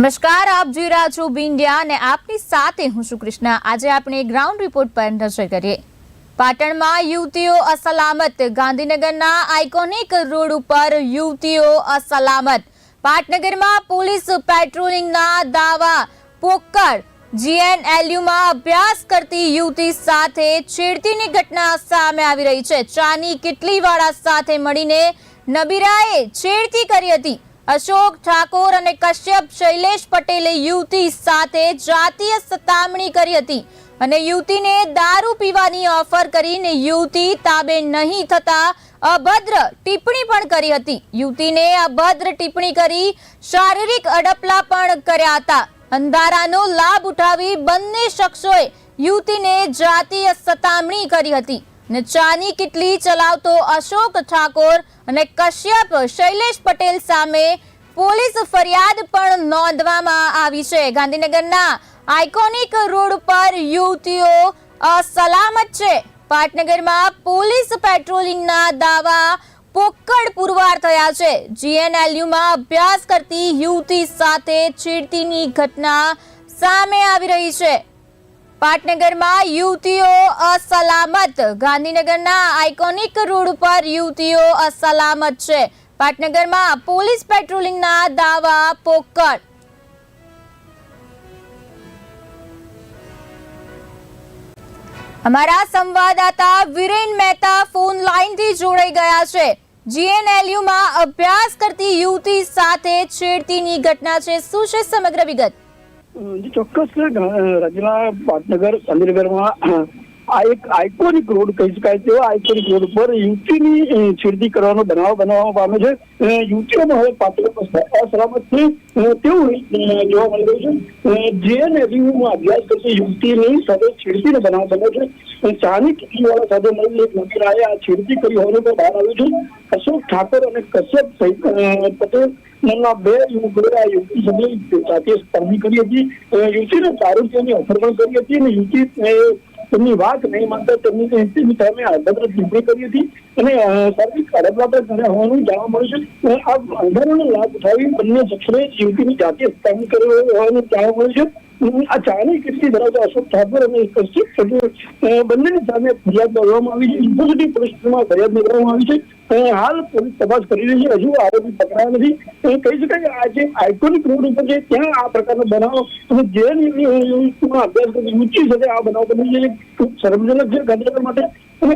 નમસ્કાર, આપ જોઈ રહ્યા છો ઇન્ડિયા અને આપની સાથે હું છું કૃષ્ણા. આજે આપણે ગ્રાઉન્ડ રિપોર્ટ પર નજર કરીએ. પાટણમાં યુવતીઓ અસલામત, ગાંધીનગરના આઇકોનિક રોડ ઉપર યુવતીઓ અસલામત. પાટનગરમાં પોલીસ પેટ્રોલિંગના દાવા પોકળ જીએનએલયુમાં અભ્યાસ કરતી યુવતી સાથે છેડતીની ઘટના સામે આવી રહી છે. ચાની કેટલી વાળા સાથે મળીને નબીરાએ છેડતી કરી હતી? અશોક ઠાકોર અને કશ્યપ શૈલેષ પટેલે યુવતી સાથે જાતીય સતામણી કરી હતી અને યુવતીને દારૂ પીવાની ઓફર કરીને યુવતી તાબે નહીં થતા અભદ્ર ટિપ્પણી પણ કરી હતી. યુવતીને અભદ્ર ટિપ્પણી કરી શારીરિક અડપલા પણ કર્યા હતા. અંધારાનો લાભ ઉઠાવી બંને શખ્સોએ યુવતીને જાતીય સતામણી કરી હતી. ને ચાની કિટલી ચલાવતો અશોક ઠાકોર અને કશ્યપ શૈલેષ પટેલ સામે પોલીસ ફરિયાદ પણ નોંધવામાં આવી છે. ગાંધીનગરના આઇકોનિક રોડ પર યુવતીઓ અસલામત છે. પાટનગરમાં પોલીસ પેટ્રોલિંગના દાવા પોકળ પુરવાર થયા છે. જીએનએલયુમાં અભ્યાસ કરતી યુવતી સાથે છેડતીની ઘટના સામે આવી રહી છે. પાટનગરમાં યુવતીઓ અસલામત. ગાંધીનગરના આઇકોનિક રોડ પર યુવતીઓ અસલામત છે. પાટનગરમાં પોલીસ પેટ્રોલિંગના દાવા પોકળ. અમારા સંવાદદાતા વિરેન મહેતા ફોન લાઈનથી જોડાઈ ગયા છે. જીએનએલયુમાં અભ્યાસ કરતી યુવતી સાથે છેડતીની ઘટના છે. શું છે સમગ્ર વિગત? ચોક્કસ રાજ્યના પાટનગર ગાંધીનગરમાં આ એક આઇકોનિક રોડ કહી શકાય તેવા આઇકોનિક રોડ પર યુવતીની છેડતી કરવાનો બનાવ બનાવવામાં પામે છે. યુવતીઓમાં હવે પાત્ર અસલામત છે. તેવું જોવા મળી રહ્યું છે. જેએનએલયુમાં અભ્યાસ કરતી યુવતીની સાથે છેડતીનો બનાવ બન્યો છે. ચાની કિટલીવાળા સાથે મળીને એક મહિલાએ આ છેડતી કરી હોવાનું પણ બહાર આવ્યું છે. અશોક ઠાકોર અને કશ્યપ સહિત પટેલ નામના બે યુવકોએ યુવતી સાથે સાથે સ્પર્ધી કરી હતી. યુવતીને દારૂ પીવાની ઓફર પણ કરી હતી અને યુવતી તેમની વાત નહીં માનતા, તેમની તેમની સામે અભદ્ર ટિપ્પણી કરી હતી. અને સર્વિસ અડપલા કર્યા હોવાનું જાણવા મળ્યું છે. આ અંધારાનો લાભ ઉઠાવી બંને શખ્સોએ યુવતીની જાતે સ્પર્ધી કર્યો હોવાનું જાણવા મળ્યું છે. આ ચાની કિટલી ધરાવતા અશોક ઠાકોર અને કશ્યપ ઠાકોર બંનેની સામે ફરિયાદ નોંધવામાં આવી છે. યુનિવર્સિટી પોલીસ ફરિયાદ નોંધવામાં આવી છે. હાલ પોલીસ તપાસ કરી રહી છે. હજુ આરોપી પકડાયા નથી. કહી શકાય આ જે આઇકોનિક રોડ ઉપર છે, ત્યાં આ પ્રકારનો બનાવ અને જે અભ્યાસ કરતી યુવતી સાથે આ બનાવ બની છે ખૂબ શરમજનક છે ગાંધીનગર માટે. અને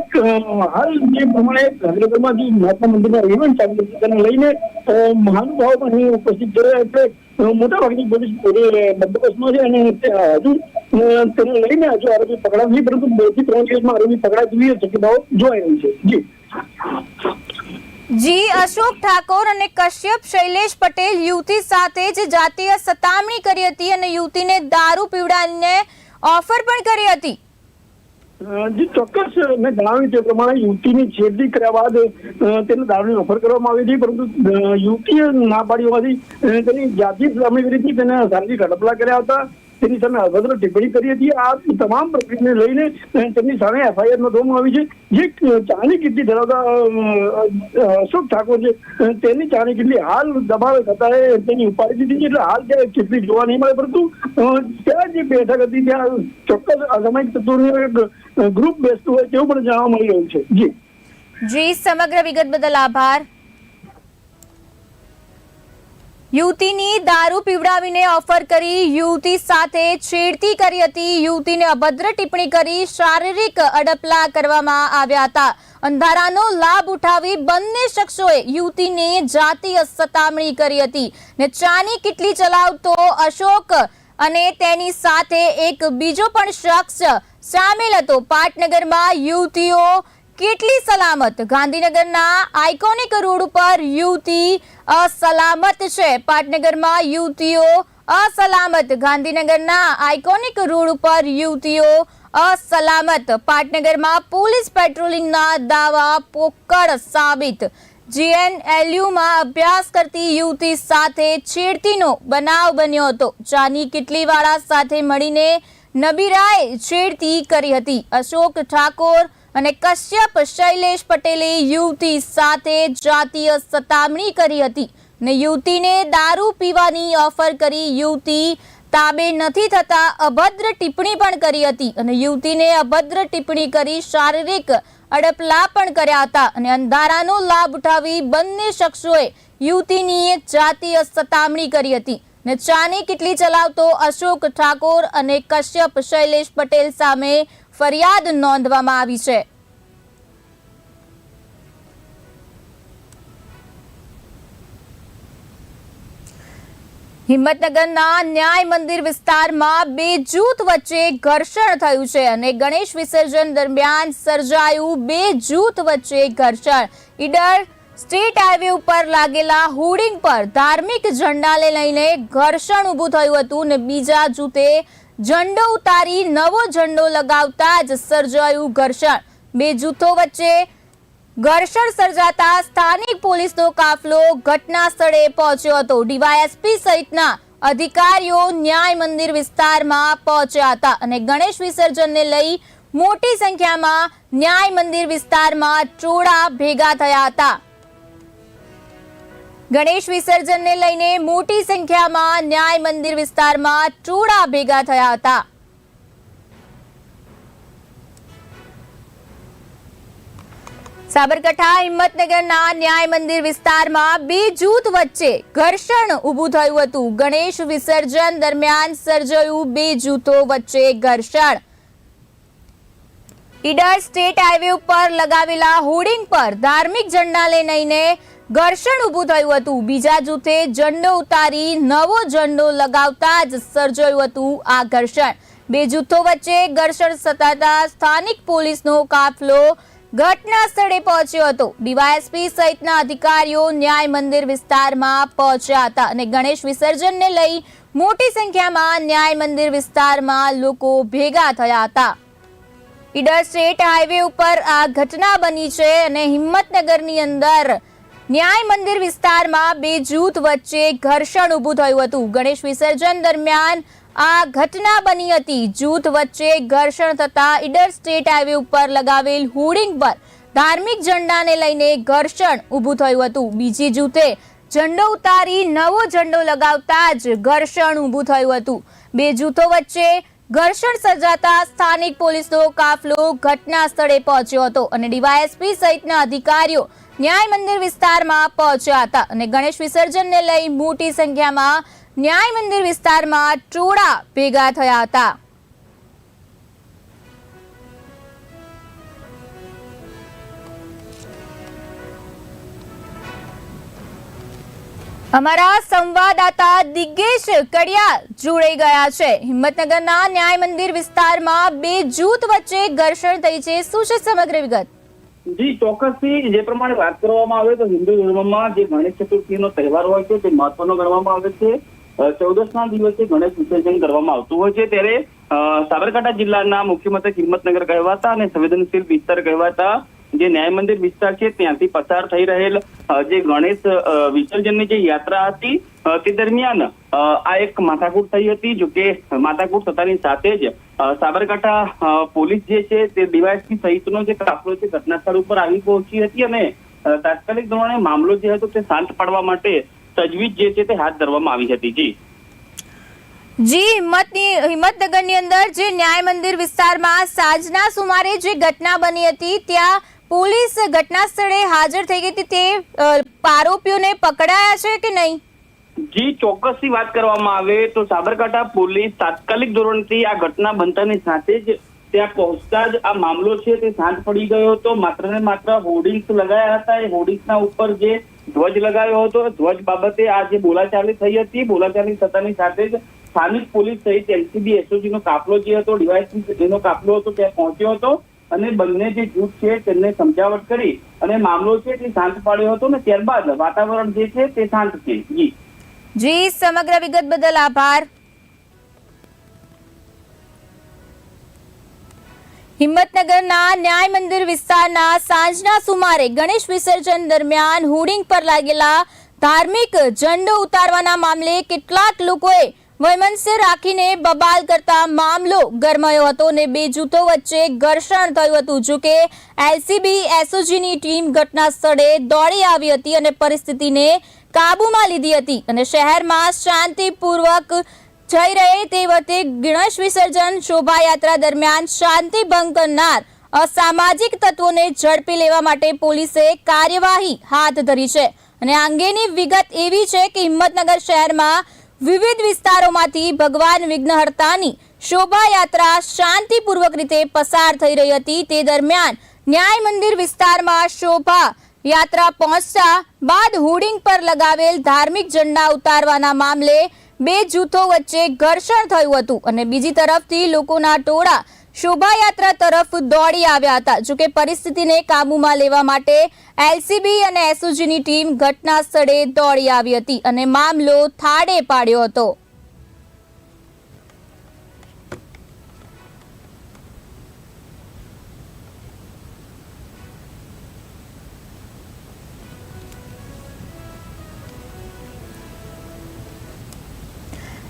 હાલ જે પ્રમાણે ગાંધીનગરમાં જે મહાત્મા મંદિરના ઇવેન્ટ ચાલુ છે, તેને લઈને મહાનુભાવો પણ અહીં ઉપસ્થિત છે. એટલે અ, મોટાભાગની પોલીસ પોલીસ બંદોબસ્તમાં છે અને હજુ તેને લઈને હજુ આરોપી પકડાયા નથી પરંતુ બેથી ત્રણ દિવસમાં આરોપી પકડાય તેવી શક્યતાઓ જોવાઈ રહી છે. જી. જી અશોક ઠાકોર અને કશ્યપ શૈલેષ પટેલ યુવતી સાથે જ જાતીય સતામણી કરી હતી અને યુવતીને દારૂ પીવડાવીને ઓફર પણ કરી હતી. જી ચોક્કસ મેં જણાવ્યું તે પ્રમાણે યુવતીની છેડતી કર્યા બાદ તેને દારૂની ઓફર કરવામાં આવી હતી, પરંતુ યુવતીએ ના પાડી હોવાથી તેની જાતિ સામે કરી તેને શારીરિક હડપલા કર્યા હતા. તેની સામે અભદ્ર ટિપ્પણી કરી હતી. આ તમામ પ્રક્રિયાને લઈને તેમની સામે એફઆઈઆર નોંધવામાં આવી છે. જે ચાની કિટલી ધરાવતા અશોક ઠાકોર છે તેની ચાની કિટલી હાલ દબાવે થતા તેની ઉપાડી દીધી છે. એટલે હાલ ત્યાં કિટલી જોવા નહીં મળે, પરંતુ ત્યાં જે બેઠક હતી, ત્યાં ચોક્કસ અસામાયિક તત્વોનું ગ્રુપ બેસતું હોય તેવું પણ જાણવા મળી રહ્યું છે. જી. જી, સમગ્ર વિગત બદલ આભાર. યુવતીની દારૂ પીવડાવીને ઓફર કરી, યુવતી સાથે છેડતી કરી હતી. યુવતીને અભદ્ર ટિપ્પણી કરી શારીરિક અડપલા કરવામાં આવ્યા હતા. અંધારાનો લાભ ઉઠાવી બંને શખ્સોએ યુવતીને જાતીય સતામણી કરી હતી ને ચાની કેટલી ચલાવતો અશોક અને તેની સાથે એક બીજો પણ શખ્સ સામેલ હતો. પાટનગરમાં યુવતીઓ કેટલી સલામત? ગાંધીનગરના આઇકોનિક રોડ ઉપર યુવતી અસલામત છે. પાટનગરમાં યુવતીઓ અસલામત. ગાંધીનગરના આઇકોનિક રોડ ઉપર યુવતીઓ અસલામત. પાટનગરમાં પોલીસ પેટ્રોલિંગના દાવા પોકળ સાબિત. જીએનએલયુમાં અભ્યાસ કરતી યુવતી સાથે છેડતીનો બનાવ બન્યો હતો. ચાની કિટલીવાળા સાથે મળીને નબીરાએ છેડતી કરી હતી. અશોક ઠાકોર અને કશ્યપ શૈલેષ પટેલે યુવતી સાથે જાતીય સતામણી કરી હતી ને યુવતીને દારૂ પીવાની ઓફર કરી યુવતી તાબે નથી થતા અભદ્ર ટિપ્પણી પણ કરી હતી અને યુવતીને અભદ્ર ટિપ્પણી કરી શારીરિક અડપલા પણ કર્યા હતા અને અંધારાનો લાભ ઉઠાવી બંને શખ્સોએ યુવતીની જાતીય સતામણી કરી હતી ને ચાની કેટલી ચલાવતો અશોક ઠાકોર અને કશ્યપ શૈલેષ પટેલ સામે ફરિયાદ નોંધવામાં આવી છે. હિંમતનગરના ન્યાય મંદિર વિસ્તારમાં બે જૂથ વચ્ચે ઘર્ષણ થયું છે અને ગણેશ વિસર્જન દરમિયાન સર્જાયું બે જૂથ વચ્ચે ઘર્ષણ. ઈડર સ્ટેટ હાઈવે ઉપર લાગેલા હોર્ડિંગ પર ધાર્મિક ઝંડાને લઈને ઘર્ષણ ઊભું થયું હતું ને બીજા જૂથે ઝંડો ઉતારી નવો ઝંડો લગાવતા જ સર્જાયું ઘર્ષણ. બે જૂથો વચ્ચે ઘર્ષણ સર્જાતા સ્થાનિક પોલીસનો કાફલો ઘટના સ્થળે પહોંચ્યો હતો. ડીવાયએસપી સહિતના અધિકારીઓ ન્યાય મંદિર વિસ્તારમાં પહોંચ્યા હતા અને ગણેશ વિસર્જનને લઈ મોટી સંખ્યામાં ન્યાય મંદિર વિસ્તારમાં ટોળા ભેગા થયા હતા. ગણેશ વિસર્જનને લઈને મોટી સંખ્યામાં ન્યાય મંદિર વિસ્તારમાં ટોળા ભેગા થયા હતા. સાબરકાંઠા હિંમતનગરના ન્યાય મંદિર વિસ્તારમાં બે જૂથ વચ્ચે ઘર્ષણ ઊભું થયું હતું. ગણેશ વિસર્જન દરમિયાન સર્જાયું બે જૂથો વચ્ચે ઘર્ષણ. ઈડર સ્ટેટ હાઈવે ઉપર લગાવેલા હોર્ડિંગ પર ધાર્મિક ઝંડા લઈને ઘર્ષણ ઊભું થયું હતું. બીજા જૂથે ઝંડો ઉતારી નવો ઝંડો લગાવતા જ સર્જાયું હતું આ ઘર્ષણ. બે જૂથો વચ્ચે ઘર્ષણ સતાતા સ્થાનિક પોલીસનો કાફલો ઘટના સ્થળે પહોંચ્યો હતો. ડીવાયએસપી સહિતના અધિકારીઓ ન્યાય મંદિર વિસ્તારમાં પહોંચ્યા હતા અને ગણેશ વિસર્જનને લઈ મોટી સંખ્યામાં ન્યાય મંદિર વિસ્તારમાં લોકો ભેગા થયા હતા. ઈડર સ્ટેટ હાઈવે ઉપર આ ઘટના બની છે અને હિંમતનગરની અંદર ન્યાય મંદિર વિસ્તારમાં બે જૂથ વચ્ચે ઘર્ષણ ઊભું થયું હતું. ગણેશ વિસર્જન દરમિયાન આ ઘટના બની હતી. જૂથ વચ્ચે ઘર્ષણ થતા ઈડર સ્ટેટ હાઈવે ઉપર લગાવેલ હોર્ડિંગ પર ધાર્મિક ઝંડાને લઈને ઘર્ષણ ઊભું થયું હતું. બીજી જૂથે ઝંડો ઉતારી નવો ઝંડો લગાવતા જ ઘર્ષણ ઊભું થયું હતું. બે જૂથો વચ્ચે ઘર્ષણ સર્જાતા સ્થાનિક પોલીસનો કાફલો ઘટના સ્થળે પહોંચ્યો હતો અને ડીવાયએસપી સહિતના અધિકારીઓ ન્યાય મંદિર વિસ્તારમાં પહોંચ્યા હતા અને ગણેશ વિસર્જનને લઈ મોટી સંખ્યામાં ન્યાય મંદિર વિસ્તારમાં ટોળા ભેગા થયા હતા. અમારા સંવાદદાતા દિગ્ગેશ કડિયા જોડાઈ ગયા છે. હિંમતનગરના ન્યાય મંદિર વિસ્તારમાં બે જૂથ વચ્ચે ઘર્ષણ થઈ છે. શું છે સમગ્ર વિગત? જી, ચોક્કસથી જે પ્રમાણે વાત કરવામાં આવે તો હિન્દુ ધર્મમાં જે ગણેશ ચતુર્થીનો તહેવાર હોય છે, તે મહત્વનો ગણવામાં આવે છે. ચૌદસના દિવસે ગણેશ વિસર્જન કરવામાં આવતું હોય છે. ત્યારે સાબરકાંઠા જિલ્લાના મુખ્ય મથક હિંમતનગર કહેવાતા અને સંવેદનશીલ વિસ્તાર કહેવાતા જે ન્યાય મંદિર વિસ્તાર છે, ત્યાંથી પસાર થઈ રહેલ જે ગણેશ વિસર્જનની જે યાત્રા હતી તે દરમિયાન આ એક માથાકૂટ થઈ હતી, જો કે માથાકૂટ થતાની સાથે જ સાબરકાંઠા પોલીસ જે છે, તે ડીવાયસપી સહિતનો જે કાફલો છે ઘટના ઉપર આવી પહોંચી હતી અને તાત્કાલિક ધોરણે મામલો જે હતો તે શાંત પાડવા માટે તજવીજ જે છે, તે હાથ ધરવામાં આવી હતી. જી. જી, હિંમતની, હિંમતનગરની અંદર જે ન્યાય મંદિર વિસ્તારમાં સાંજના સુમારે જે ઘટના બની હતી, ત્યાં પોલીસ ઘટના સ્થળે હાજર થઈ ગઈ હતી તે આરોપીઓને પકડાયા છે કે નહીં? જી, ચોક્કસથી વાત કરવામાં આવે તો સાબરકાંઠા પોલીસ તાત્કાલિક ધોરણથી આ ઘટના બનતાની સાથે જ ત્યાં પહોંચતા જ આ મામલો છે તે શાંત પડી ગયો હતો. માત્ર ને માત્ર હોર્ડિંગ્સ લગાયા હતા. એ હોર્ડિંગ્સના ઉપર જે ધ્વજ લગાવ્યો હતો, ધ્વજ બાબતે આ જે બોલાચાલી થઈ હતી, બોલાચાલી થતાની સાથે જ સ્થાનિક પોલીસ સહિત એલસીબી એસઓજી નો કાફલો જે હતો ડીવાયસપી જેનો કાફલો હતો, ત્યાં પહોંચ્યો હતો. અને બંને જે જૂથ છે તેમને સમજાવટ કરી અને મામલો છે તે શાંત પાડ્યો હતો ને ત્યારબાદ વાતાવરણ જે છે તે શાંત છે. જી. જી, સમગ્ર વિગત બદલ આભાર. હિંમતનગરના ન્યાય મંદિર વિસ્તારના સાંજના સુમારે ગણેશ વિસર્જન દરમિયાન હોર્ડિંગ પર લાગેલા ધાર્મિક ઝંડો ઉતારવાના મામલે કેટલાક લોકોએ વૈમનસ્ય રાખીને બબાલ કરતા મામલો ગરમાયો હતો અને બે જૂથો વચ્ચે ઘર્ષણ થયું હતું. જો કે એલસીબી, એસઓજીની ટીમ ઘટના સ્થળે દોડી આવી હતી અને પરિસ્થિતિને કાબૂમાં લીધી હતી અને શહેરમાં શાંતિપૂર્વક જઈ રહે તે વખતે ગણેશ વિસર્જન શોભાયાત્રા દરમિયાન શાંતિ ભંગ કરનાર અસામાજિક તત્વોને ઝડપી લેવા માટે પોલીસે કાર્યવાહી હાથ ધરી છે. અને આ અંગેની વિગત એવી છે કે હિંમતનગર શહેરમાં વિવિધ વિસ્તારોમાંથી ભગવાન વિઘ્નહર્તાની શોભાયાત્રા શાંતિપૂર્વક રીતે પસાર થઈ રહી હતી. તે દરમિયાન ન્યાય મંદિર વિસ્તારમાં શોભા યાત્રા પહોંચતા બાદ હોર્ડિંગ પર લગાવેલ ધાર્મિક ઝંડા ઉતારવાના મામલે બે જૂથો વચ્ચે ઘર્ષણ થયું હતું અને બીજી તરફથી લોકોના ટોળા શોભાયાત્રા તરફ દોડી આવ્યા હતા જોકે પરિસ્થિતિને કાબૂમાં લેવા માટે એલસીબી અને એસઓજીની ટીમ ઘટના સ્થળે દોડી આવી હતી અને મામલો થાળે પાડ્યો હતો.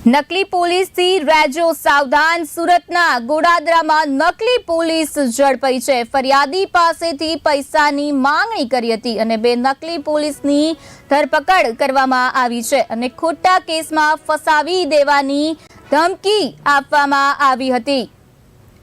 નકલી પોલીસથી રેજો સાવધાન. સુરતના ગોડાદરામાં નકલી પોલીસ ઝડપાઈ છે. ફરિયાદી પાસેથી પૈસાની માંગણી કરી હતી અને બે નકલી પોલીસની ધરપકડ કરવામાં આવી છે અને ખોટા કેસમાં ફસાવી દેવાની ધમકી આપવામાં આવી હતી.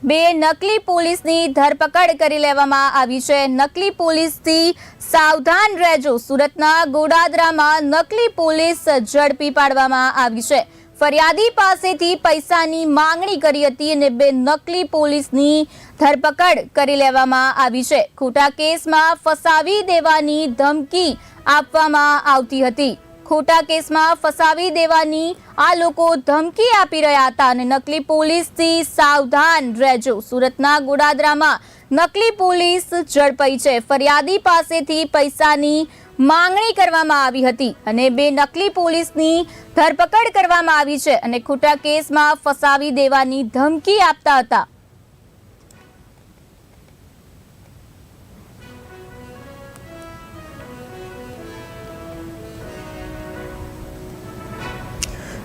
બે નકલી પોલીસની ધરપકડ કરી લેવામાં આવી છે. નકલી પોલીસથી સાવધાન રહેજો સુરતના ગોડાદરામાં નકલી પોલીસ ઝડપી પાડવામાં આવી છે. ફરિયાદી પાસેથી પૈસાની માંગણી કરી હતી અને બે નકલી પોલીસની ધરપકડ કરી લેવામાં આવી છે. ખોટા કેસમાં ફસાવી દેવાની ધમકી આપવામાં આવતી હતી. ખોટા કેસમાં ફસાવી દેવાની આ લોકો ધમકી આપી રહ્યા હતા અને નકલી પોલીસથી સાવધાન રહેજો. સુરતના ગોડાદરામાં નકલી પોલીસ ઝડપાઈ છે. ફરિયાદી પાસેથી પૈસાની માંગણી કરવામાં આવી હતી અને બે નકલી પોલીસની ધરપકડ કરવામાં આવી છે અને ખોટા કેસમાં ફસાવી દેવાની ધમકી આપતા હતા.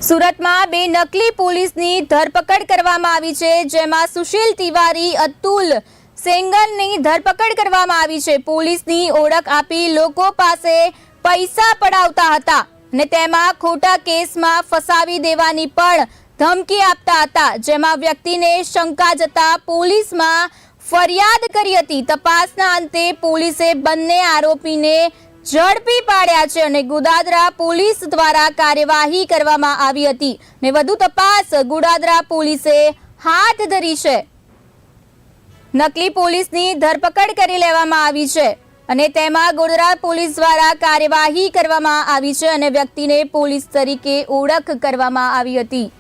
સુરતમાં બે નકલી પોલીસની ધરપકડ કરવામાં આવી છે, જેમાં સુશીલ તિવારી, અતુલ સેંગનની ધરપકડ કરવામાં આવી છે. પોલીસની ઓળખ આપી લોકો પાસે પૈસા પડાવતા હતા ને તેમાં ખોટા કેસમાં ફસાવી દેવાની પણ ધમકી આપતા હતા. જેમાં વ્યક્તિને શંકા જતા પોલીસમાં ફરિયાદ કરી હતી. તપાસના અંતે પોલીસે બંને આરોપીને ઝડપી પાડ્યા છે અને ગુદાદરા પોલીસ દ્વારા કાર્યવાહી કરવામાં આવી હતી. ને વધુ તપાસ ગુડાદરા પોલીસે હાથ ધરી છે. નકલી પોલીસની ધરપકડ કરી લેવામાં આવી છે અને તેમાં ગોધરા પોલીસ દ્વારા કાર્યવાહી કરવામાં આવી છે અને વ્યક્તિને પોલીસ તરીકે ઓળખ કરવામાં આવી હતી.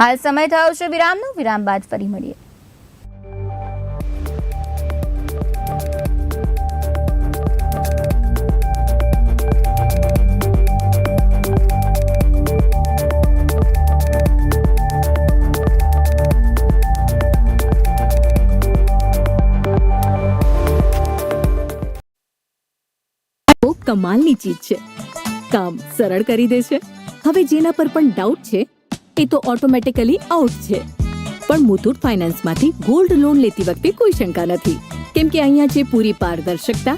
હાલ સમય થયો છે વિરામનો. વિરામ બાદ ફરી મળીએ. કમાલની ચીજ છે. કામ સરળ કરી દે છે. હવે જેના પર પણ ડાઉટ છે, એ તો ઓટોમેટિકલી આઉટ છે. પણ મુથુટ ફાઇનાન્સમાંથી ગોલ્ડ લોન લેતી વખતે કોઈ શંકા નથી. કેમ કે અહીંયા છે પૂરી પારદર્શકતા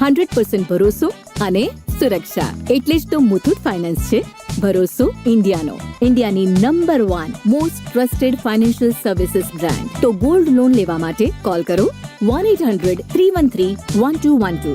હંડ્રેડ પર્સન્ટ ભરોસો અને સુરક્ષા. એટલે જ તો મુથુટ ફાઇનાન્સ છે, ભરોસો ઇન્ડિયાનો. ઇન્ડિયાની number one most trusted financial services brand તો ગોલ્ડ લોન લેવા માટે કોલ કરો one eight hundred three one three one two one two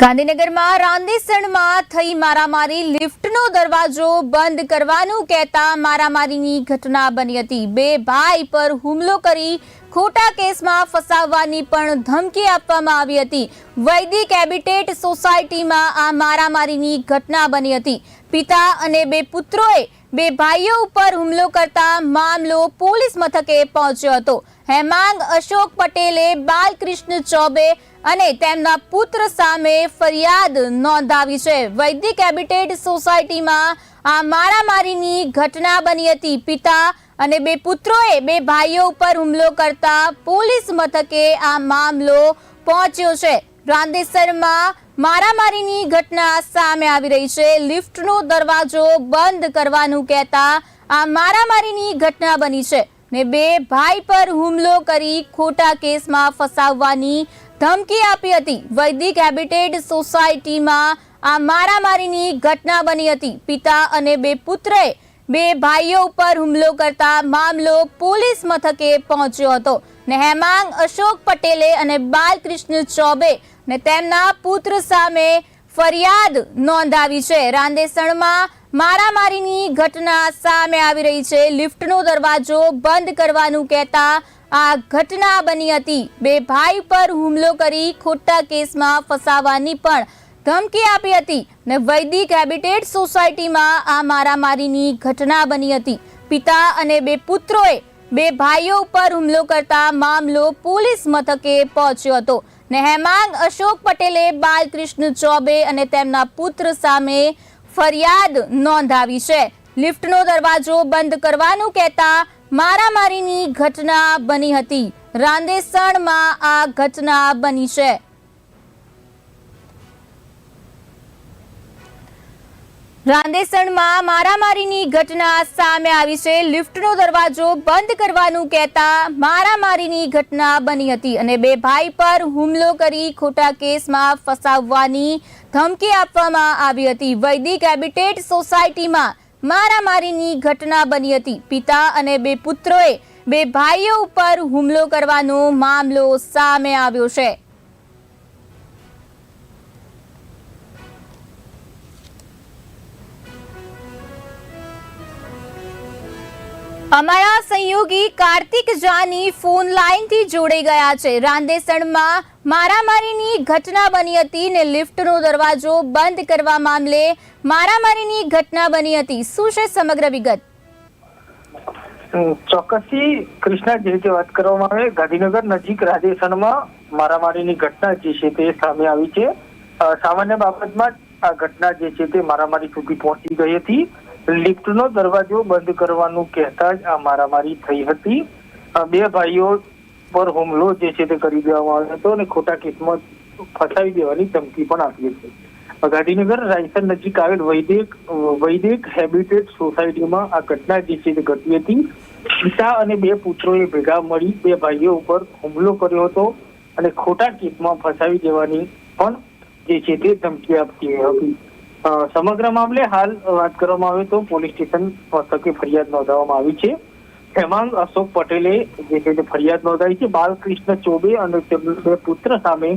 ગાંધીનગરમાં રાંદેસણમાં થઈ મારામારી લિફ્ટનો દરવાજો બંધ કરવાનું કહેતા મારામારીની ઘટના બની હતી. બે ભાઈ પર હુમલો કરી ખોટા કેસમાં ફસાવવાની પણ ધમકી આપવામાં આવી હતી. વૈદિક એબિટેટ સોસાયટીમાં આ મારામારીની ઘટના બની હતી. પિતા અને બે પુત્રોએ બે ભાઈઓ ઉપર હુમલો કરતા મામલો પોલીસ મથકે પહોંચ્યો હતો. હેમાંગ અશોક પટેલે બાલકૃષ્ણ ચોબે અને તેમના પુત્ર સામે ફરિયાદ નોંધાવી છે. વૈદિક હેબિટેટ સોસાયટીમાં આ મારામારીની ઘટના બની હતી. પિતા અને બે પુત્રોએ બે ભાઈઓ ઉપર હુમલો કરતા પોલીસ મથકે આ મામલો પહોંચ્યો છે. રાંદેસરમાં મારામારીની ઘટના સામે આવી રહી છે. લિફ્ટનો દરવાજો બંધ કરવાનું કહેતા આ મારામારીની ઘટના બની છે. ને બે ભાઈ પર હુમલો કરી ખોટા કેસમાં ફસાવવાની ધમકી આપી હતી. વૈદિક હેબિટેડ સોસાયટીમાં આ મારામારીની ઘટના બની હતી. પિતા અને બે પુત્રએ બે ભાઈઓ ઉપર હુમલો કરતા મામલો પોલીસ મથકે પહોંચ્યો હતો. ને હેમાંગ અશોક પટેલે અને બાલકૃષ્ણ ચોબે ને તેમના પુત્ર સામે ફરિયાદ નોંધાવી છે. રાંદેસણમાં મારામારીની ઘટના સામે આવી રહી છે. લિફ્ટનો દરવાજો બંધ કરવાનું કહેતા આ ઘટના બની હતી. બે ભાઈ પર હુમલો કરી ખોટા કેસમાં ફસાવાની પણ ધમકી આપી હતી ને વૈદિક હેબિટેટ સોસાયટીમાં આ મારામારીની ઘટના બની હતી. પિતા અને બે પુત્રોએ બે ભાઈઓ ઉપર હુમલો કરતા મામલો પોલીસ મથકે પહોંચ્યો હતો. નેહમાંગ અશોક પટેલે બાલકૃષ્ણ ચોબે અને તેમના પુત્ર સામે ફરિયાદ નોંધાવી છે. લિફ્ટનો દરવાજો બંધ કરવાનું કહેતા મારામારીની ઘટના બની હતી. રાંદેસણમાં આ ઘટના બની છે. રાંદેસણમાં મારામારીની ઘટના સામે આવી છે. લિફ્ટનો દરવાજો બંધ કરવાનું કહેતા મારામારીની ઘટના બની હતી અને બે ભાઈ પર હુમલો કરી ખોટા કેસમાં ફસાવવાની ધમકી આપવામાં આવી હતી. વૈદિક હેબિટેટ સોસાયટીમાં મારામારીની ઘટના બની હતી. પિતા અને બે પુત્રોએ બે ભાઈઓ ઉપર હુમલો કરવાનો મામલો સામે આવ્યો છે. અમારા સંયોગી કાર્તિક જાની ફોન લાઈનથી જોડાઈ ગયા છે. રાંદેસણમાં મારામારીની ઘટના બની હતી ને લિફ્ટનો દરવાજો બંધ કરવા મામલે મારામારીની ઘટના બની હતી. શું છે સમગ્ર વિગત? ચોક્કસથી કૃષ્ણા, જે રીતે વાત કરવામાં આવે, ગાંધીનગર નજીક રાધેસણમાં મારામારીની ઘટના જે છે તે સામે આવી છે. સામાન્ય બાબતમાં આ ઘટના જે છે તે મારામારી સુધી પહોંચી ગઈ હતી. લિફ્ટનો દરવાજો બંધ કરવાનું કહેતા જ આ મારામારી થઈ હતી. બે ભાઈઓ પર હુમલો જે છે તે કરી દેવામાં આવ્યો હતો અને ખોટા કેસમાં ફસાવી દેવાની ધમકી પણ આપી હતી. ગાંધીનગર રાયસન નજીક આવેલ વૈદિક વૈદિક હેબિટેટ સોસાયટીમાં આ ઘટના જે છે તે ઘટી હતી. પિતા અને બે પુત્રોએ ભેગા મળી બે ભાઈઓ ઉપર હુમલો કર્યો હતો અને ખોટા કેસમાં ફસાવી દેવાની પણ જે છે તે ધમકી આપતી હતી. સમગ્ર મામલે હાલ વાત કરવામાં આવે તો પોલીસ સ્ટેશન મથકે ફરિયાદ નોંધાવવામાં આવી છે. હેમાંગ અશોક પટેલે જે છે તે ફરિયાદ નોંધાવી છે. બાલકૃષ્ણ ચોબે અને તેમના બે પુત્ર સામે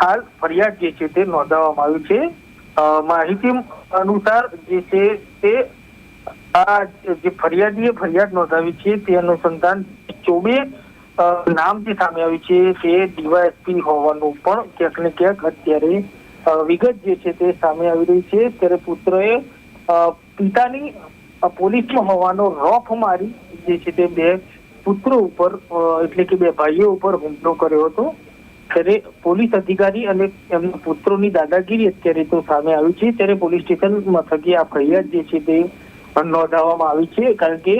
હાલ ફરિયાદ જે છે તે નોંધાવવામાં આવી છે. માહિતી અનુસાર જે છે તે આ જે ફરિયાદીએ ફરિયાદ નોંધાવી છે તે અનુસંધાન ચોબે નામ જે સામે આવ્યું છે તે ડીવાયએસપી હોવાનું પણ ક્યાંક ને ક્યાંક અત્યારે વિગત જે છે તે સામે આવી રહી છે. ત્યારે પુત્રએ પિતાની પોલીસમાં હોવાનો રોફ મારી જે છે તે બે પુત્રો ઉપર એટલે કે બે ભાઈઓ ઉપર હુમલો કર્યો હતો. ત્યારે પોલીસ અધિકારી અને એમના પુત્રોની દાદાગીરી અત્યારે તો સામે આવી છે. ત્યારે પોલીસ સ્ટેશન મથકે આ ફરિયાદ જે છે તે નોંધાવવામાં આવી છે. કારણ કે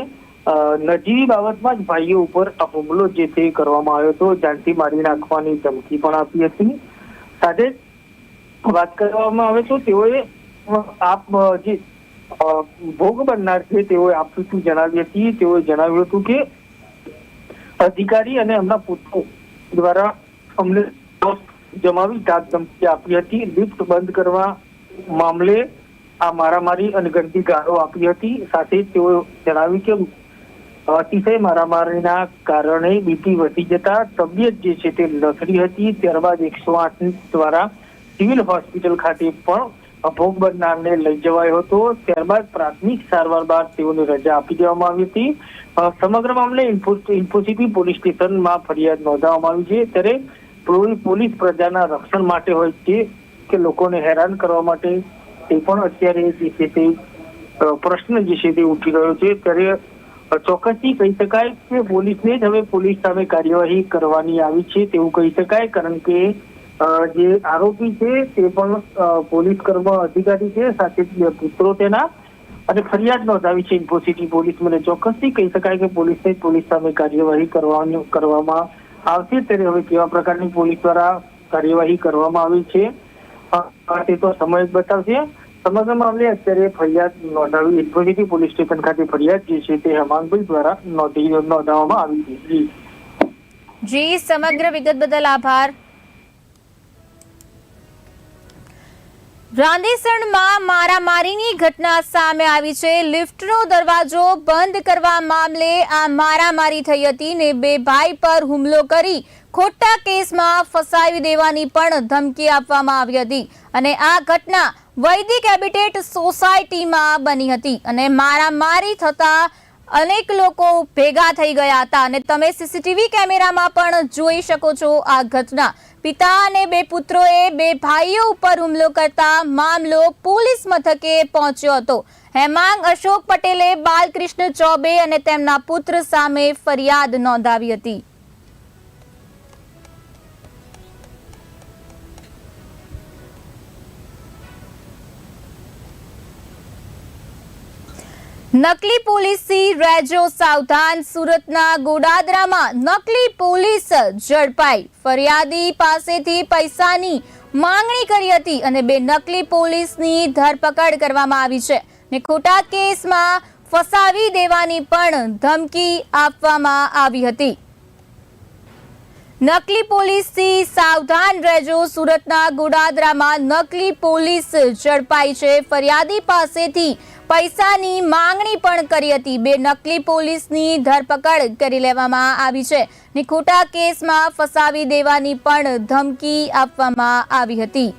નજીવી બાબતમાં જ ભાઈઓ ઉપર હુમલો જે તે કરવામાં આવ્યો હતો. જાનથી મારી નાખવાની ધમકી પણ આપી હતી. સાથે વાત કરવામાં આવે તો તેઓએ, આપ જે ભોગ બનનાર છે, તેઓએ આપતું જણાવી હતી? તેઓએ જણાવ્યું હતું કે, અધિકારી અને એમના પુત્રો દ્વારા અમને જમાવી ધાક ધમકી આપી હતી. લિફ્ટ બંધ કરવા મામલે આ મારામારી અને ગંદી ગાળો આપી હતી. સાથે તેઓએ જણાવ્યું કે, અતિશય મારામારીના કારણે બીપી વધી જતા તબિયત જે છે તે લથડી હતી. ત્યારબાદ એકસો આઠ દ્વારા સિવિલ હોસ્પિટલ ખાતે પણ ભોગ બનનારને લઈ જવાયો હતો. ત્યારબાદ પ્રાથમિક સારવાર બાદ તેઓને રજા આપી દેવામાં આવી હતી. સમગ્ર મામલે ઇન્ફોસિટી પોલીસ સ્ટેશનમાં ફરિયાદ નોંધાવવામાં આવી છે. ત્યારે પોલી- પોલીસ પ્રજાના રક્ષણ માટે હોય છે કે લોકોને હેરાન કરવા માટે તે પણ અત્યારે જે છે તે પ્રશ્ન જે છે તે ઉઠી રહ્યો છે. ત્યારે ચોક્કસથી કહી શકાય કે પોલીસને જ હવે પોલીસ સામે કાર્યવાહી કરવાની આવી છે તેવું કહી શકાય, કારણ કે જે આરોપી છે, તે પણ પોલીસ કર્મ અધિકારી છે, સાથે પુત્રો તેના. અને ફરિયાદ નોંધાવી છે, ઇન્ફોસિટી પોલીસ મને ચોક્કસથી કહી શકાય કે પોલીસને પોલીસ સામે કાર્યવાહી કરવામાં આવશે. ત્યારે હવે કેવા પ્રકારની પોલીસ દ્વારા કાર્યવાહી કરવામાં આવી છે તે તો સમય જ બતાવશે. સમગ્ર મામલે અત્યારે ફરિયાદ નોંધાવી, ઇન્ફોસિટી પોલીસ સ્ટેશન ખાતે ફરિયાદ જે છે, તે હેમાંગભાઈ દ્વારા નોંધી, નોંધાવવામાં આવી છે. જી, સમગ્ર વિગત બદલ આભાર. રાંદેસણમાં મારામારીની ઘટના સામે આવી છે. લિફ્ટનો દરવાજો બંધ કરવા મામલે આ મારામારી થઈ હતી ને બે ભાઈ પર હુમલો કરી ખોટા કેસમાં ફસાવી દેવાની પણ ધમકી આપવામાં આવી હતી. અને આ ઘટના વૈદિક હેબિટેટ સોસાયટીમાં બની હતી અને મારામારી થતા અનેક લોકો ભેગા થઈ ગયા હતા. અને તમે સીસીટીવી કેમેરામાં પણ જોઈ શકો છો આ ઘટના. પિતા અને બે પુત્રોએ બે ભાઈઓ ઉપર હુમલો કરતા મામલો પોલીસ મથકે પહોંચ્યો હતો. હેમાંગ અશોક પટેલે બાલકૃષ્ણ ચોબે અને તેમના પુત્ર સામે ફરિયાદ નોંધાવી હતી. નકલી પોલીસથી રેજો સાવધાન સુરતના ગોડાદરામાં નકલી પોલીસ ઝડપાઈ. ફરિયાદી પાસેથી પૈસાની માંગણી કરી હતી અને બે નકલી પોલીસની ધરપકડ કરવામાં આવી છે ને ખોટા કેસમાં ફસાવી દેવાની પણ ધમકી આપવામાં આવી હતી. નકલી પોલીસથી સાવધાન રહેજો સુરતના ગોડાદરામાં નકલી પોલીસ ઝડપાઈ છે. ફરિયાદી પાસેથી પૈસાની માંગણી પણ કરી હતી. બે નકલી પોલીસની ધરપકડ કરી લેવામાં આવી છે ને ખોટા કેસમાં ફસાવી દેવાની પણ ધમકી આપવામાં આવી હતી.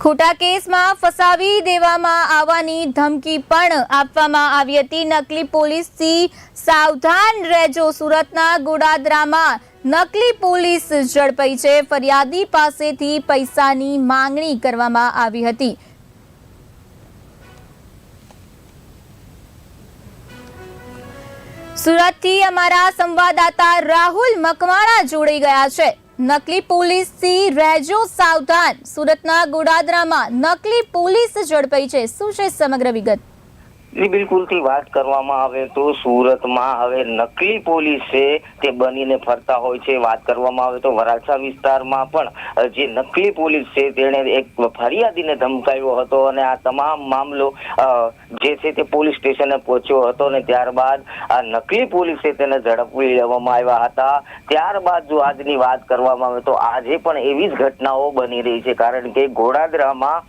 ખોટા કેસમાં ફસાવી દેવામાં આવવાની ધમકી પણ આપવામાં આવી હતી. નકલી પોલીસથી સાવધાન રહેજો. સુરતના ગોડાદરામાં નકલી પોલીસ ઝડપાઈ છે. ફરિયાદી પાસેથી પૈસાની માંગણી કરવામાં આવી હતી. સુરતથી અમારા સંવાદદાતા રાહુલ મકવાણા જોડાઈ ગયા છે. નકલી પોલીસથી રહેજો સાવધાન. સુરતના ગોડાદરામાં નકલી પોલીસ ઝડપાઈ છે. શું છે સમગ્ર વિગત? જી બિલકુલથી વાત કરવામાં આવે તો સુરતમાં હવે નકલી પોલીસ છે તે બનીને ફરતા હોય છે. વાત કરવામાં આવે તો વરાછા વિસ્તારમાં પણ જે નકલી પોલીસ છે તેણે એક ફરિયાદીને ધમકાવ્યો હતો અને આ તમામ મામલો જે છે તે પોલીસ સ્ટેશને પહોંચ્યો હતો અને ત્યારબાદ આ નકલી પોલીસે તેને ઝડપી લેવામાં આવ્યા હતા. ત્યારબાદ જો આજની વાત કરવામાં આવે તો આજે પણ એવી જ ઘટનાઓ બની રહી છે. કારણ કે ઘોડાદરામાં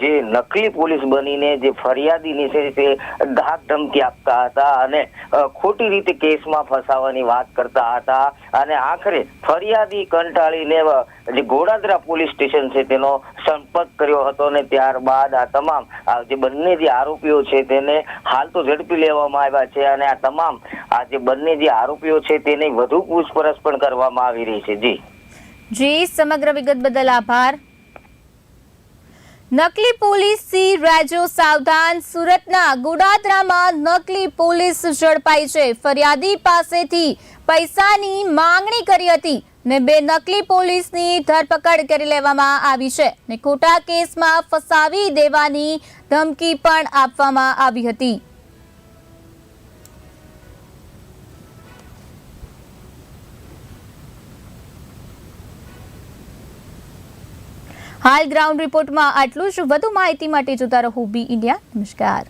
જે નકલી પોલીસ બનીને જે ફરિયાદીની છે તે ધાક ધમકી આપતા હતા અને ખોટી રીતે કેસમાં ફસાવાની વાત કરતા હતા. અને આખરે ફરિયાદી કંટાળીને જે ગોડાદરા પોલીસ સ્ટેશન છે તેનો સંપર્ક કર્યો હતો અને ત્યારબાદ આ તમામ જે બંને જે આરોપીઓ છે તેને હાલ તો ઝડપી લેવામાં આવ્યા છે અને આ તમામ, આ જે બંને જે આરોપીઓ છે તેની વધુ પૂછપરછ પણ કરવામાં આવી રહી છે. જી. જી, સમગ્ર વિગત બદલ આભાર. નકલી પોલીસ સી રેજો સાવધાન સુરતના ગોડાદરામાં નકલી પોલીસ ઝડપાઈ છે. ફરિયાદી પાસેથી પૈસાની માંગણી કરી હતી ને બે નકલી પોલીસની ધરપકડ કરી લેવામાં આવી છે ને ખોટા કેસમાં ફસાવી દેવાની ધમકી પણ આપવામાં આવી હતી. હાલ ગ્રાઉન્ડ રિપોર્ટમાં આટલું જ. વધુ માહિતી માટે જોતા રહો બી ઇન્ડિયા. નમસ્કાર.